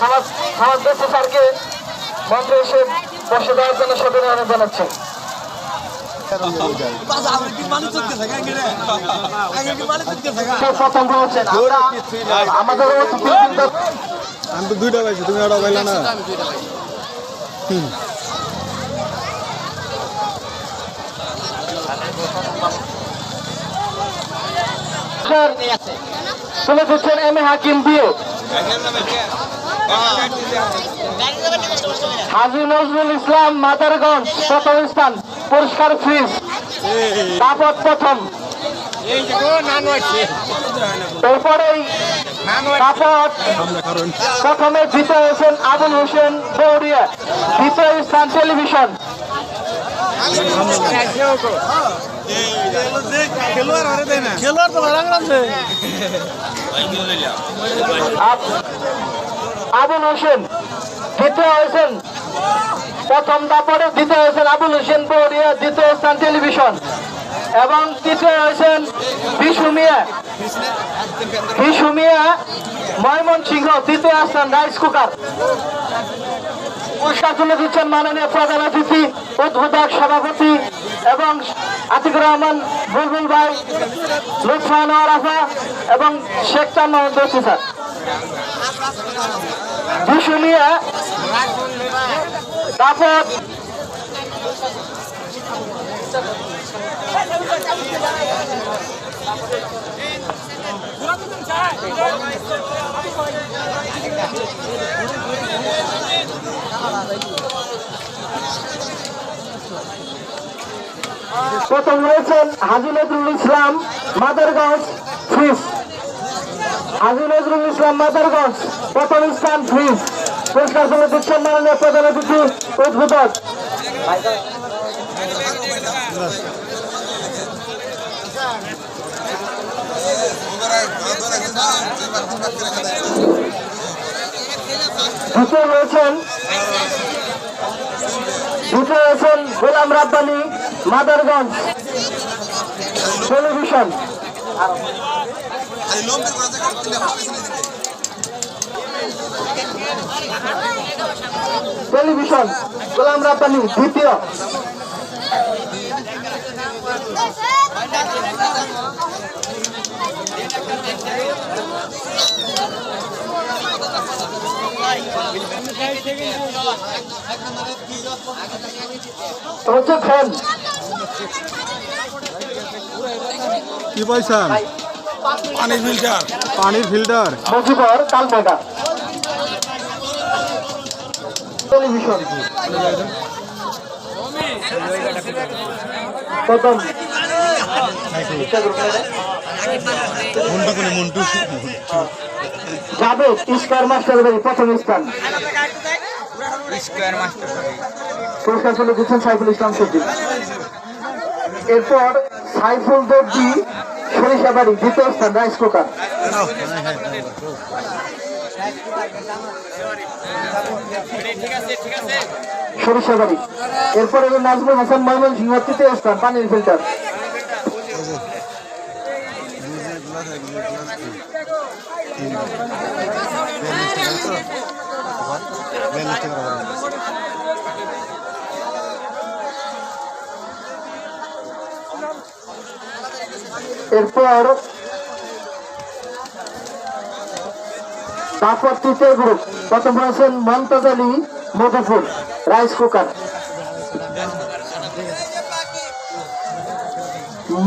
সমাজ সমাজ স্যারকে মন্ত্রে এসে বসে দেওয়ার জন্য অনুরোধ জানাচ্ছি। অতিথি বৃন্দ- আমি তো দুইটা পাইছি তুমি ওটা পাইলা না? তুলে দিচ্ছেন এম এ হাকিম দিয়ে হাজি নজরুল ইসলাম মাদারগঞ্জ প্রথম স্থান পুরস্কার ফ্রিজ তাপত প্রথম। এরপরেই প্রথমে জিতে হয়েছেন আবুল হোসেন বৌরিয়া দ্বিতীয় স্থান টেলিভিশন। আব- আবুল হোসেন দ্বিতীয় হয়েছেন। প্রথম তারপরে দ্বিতীয় হয়েছেন আবুল হোসেন বৌরিয়া দ্বিতীয় স্থান টেলিভিশন। এবং তৃতীয় হয়েছেন বিশু মিয়া। বিশু মিয়া, ময়মনসিংহ তৃতীয় স্থান রাইস কুকার। পুরস্কার তুলে দিচ্ছেন মাননীয় প্রধান অতিথি, উদ্বোধক সভাপতি এবং আতিকুর রহমান, বুলবুল ভাই, লুৎফান আরাফা এবং শেখ চান মোহাম্মদ স্যার। বিশু মিয়া প্রথম রয়েছেন হাজি নজরুল ইসলাম মাদারগঞ্জ ফ্রিজ হাজি নজরুল ইসলাম মাদারগঞ্জ প্রথম স্থান ফ্রিজ পুরস্কার তুলে দিচ্ছেন মাননীয় প্রধান অতিথি উদ্বোধক। রয়েছেন গোলাম রাব্বানি, মাদারগঞ্জ। টেলিভিশন। টেলিভিশন গোলাম রাব্বানি দ্বিতীয়। হচ্ছে কি পাইছান? পানির ফিল্টার। পানির ফিল্টার। মুজিবর কালমেগা টেলিভিশন প্রথম। মন্টু কোনে মন্টু যাবে স্কোয়ার মাস্টার প্রথম স্থান স্কোয়ার মাস্টার পুরস্কার দিচ্ছেন সাইফুল ইসলাম সজিব এরপর সাইফুল দর্জি সরিষা বাড়ি, দ্বিতীয় স্থান, রাইস কুকার। সরিষা বাড়ি। এরপর হলো নাজমুল হাসান ময়মন সিংহ তৃতীয় স্থান, পানির ফিল্টার। এরপর তারপর তৃতীয় গ্রুপ প্রথম আছেন মমতাজ আলী মধুপুর রাইস কুকার।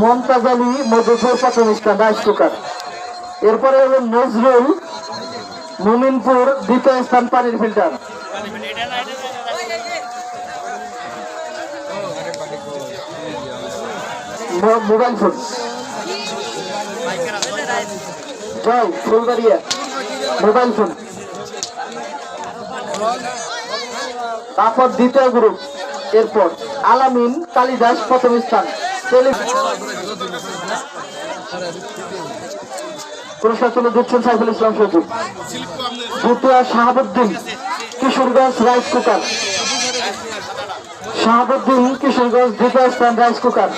মমতাজ আলী মধুপুর প্রথম স্থান, রাইস কুকার। এরপরে হলো নজরুল, মুমিনপুর, দ্বিতীয় স্থান, পানির filter. Mobile phone. Joy Phulbaria mobile phone. তারপর দ্বিতীয় গ্রুপ, এরপর আলামিন কালিদাস প্রথম স্থান। তুলে দিচ্ছেন সাইফুল ইসলাম সচিব দ্বিতীয় শাহাবুদ্দিন কিশোরগঞ্জ রাইস কুকার। শাহাবুদ্দিন কিশোরগঞ্জ দ্বিতীয় স্থান রাইস কুকার।